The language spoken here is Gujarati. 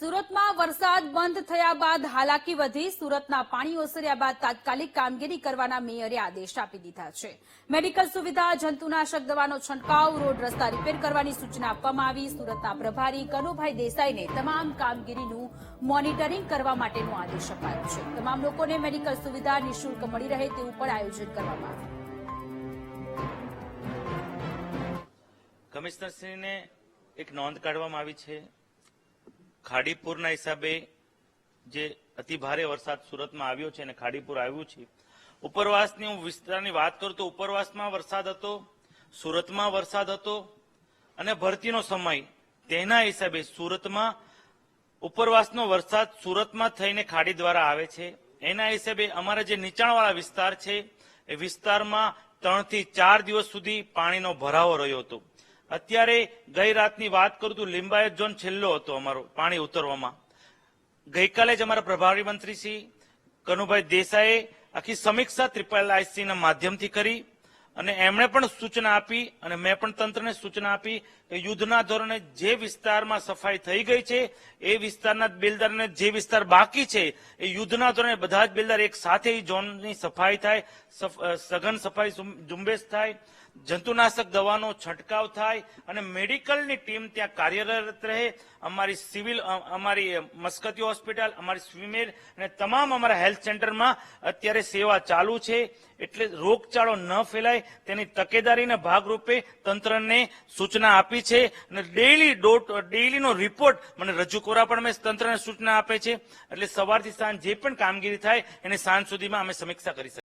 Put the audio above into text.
સુરતમાં વરસાદ બંધ થયા બાદ હાલાકી વધી, સુરતના પાણી ઓસર્યા બાદ તાત્કાલિક કામગીરી કરવાના મેયરે આદેશ આપી દીધા છે. મેડિકલ સુવિધા, જંતુનાશક દવાનો છંટકાવ, રોડ રસ્તા રિપેર કરવાની સૂચના આપવામાં આવી. સુરતના પ્રભારી કનુભાઈ દેસાઈને તમામ કામગીરીનું મોનિટરિંગ કરવા માટેનો આદેશ અપાયો છે. તમામ લોકોને મેડિકલ સુવિધા નિઃશુલ્ક મળી રહે તેવું પણ આયોજન કરવામાં આવ્યું. કમિશનરશ્રીને એક નોંધ કાઢવામાં આવી છે. ખાડીપુરના હિસાબે જે અતિ ભારે વરસાદ સુરતમાં આવ્યો છે અને ખાડીપુર આવ્યું છે, ઉપરવાસની હું વિસ્તારની વાત કરું તો ઉપરવાસમાં વરસાદ હતો, સુરતમાં વરસાદ હતો અને ભરતીનો સમય તેના હિસાબે સુરતમાં ઉપરવાસનો વરસાદ સુરતમાં થઈને ખાડી દ્વારા આવે છે. એના હિસાબે અમારા જે નીચાણવાળા વિસ્તાર છે, એ વિસ્તારમાં ત્રણથી ચાર દિવસ સુધી પાણીનો ભરાવો રહ્યો હતો. અત્યારે ગઈ રાતની વાત કરું તો લિંબાયત ઝોન છેલ્લો હતો અમારો પાણી ઉતરવામાં. ગઈકાલે જ અમારા પ્રભારી મંત્રી શ્રી કનુભાઈ દેસાઈએ આખી સમીક્ષા ત્રિપલ આઈસીના માધ્યમથી કરી. અને એમણે પણ સૂચના આપી અને મેં પણ તંત્રને સૂચના આપી કે યુદ્ધના ધોરણે જે વિસ્તારમાં સફાઈ થઈ ગઈ છે, એ વિસ્તારના બિલ્ડરને જે વિસ્તાર બાકી છે, એ યુદ્ધના ધોરણે બધા જ બિલ્ડર એક સાથે ઝોનની સફાઈ થાય સઘન સફાઈ ઝુંબેશ થાય, જંતુનાશક દવાનો છંટકાવ થાય અને મેડિકલની ટીમ ત્યાં કાર્યરત રહે. અમારી સિવિલ અમારી મસ્કતી હોસ્પિટલ, અમારી સ્વિમેર અને તમામ અમારા હેલ્થ સેન્ટરમાં અત્યારે સેવા ચાલુ છે. એટલે રોગચાળો ન ફેલાય. તેની તકેદારીના ભાગરૂપે તંત્રને સૂચના આપી છે અને ડેઈલી ડોટ ડેઈલીનો રિપોર્ટ મને રજૂ કરવા પણ અમે તંત્રને સૂચના આપે છે. એટલે સવારથી સાંજ જે પણ કામગીરી થાય, એને સાંજ સુધીમાં અમે સમીક્ષા કરી શકીએ.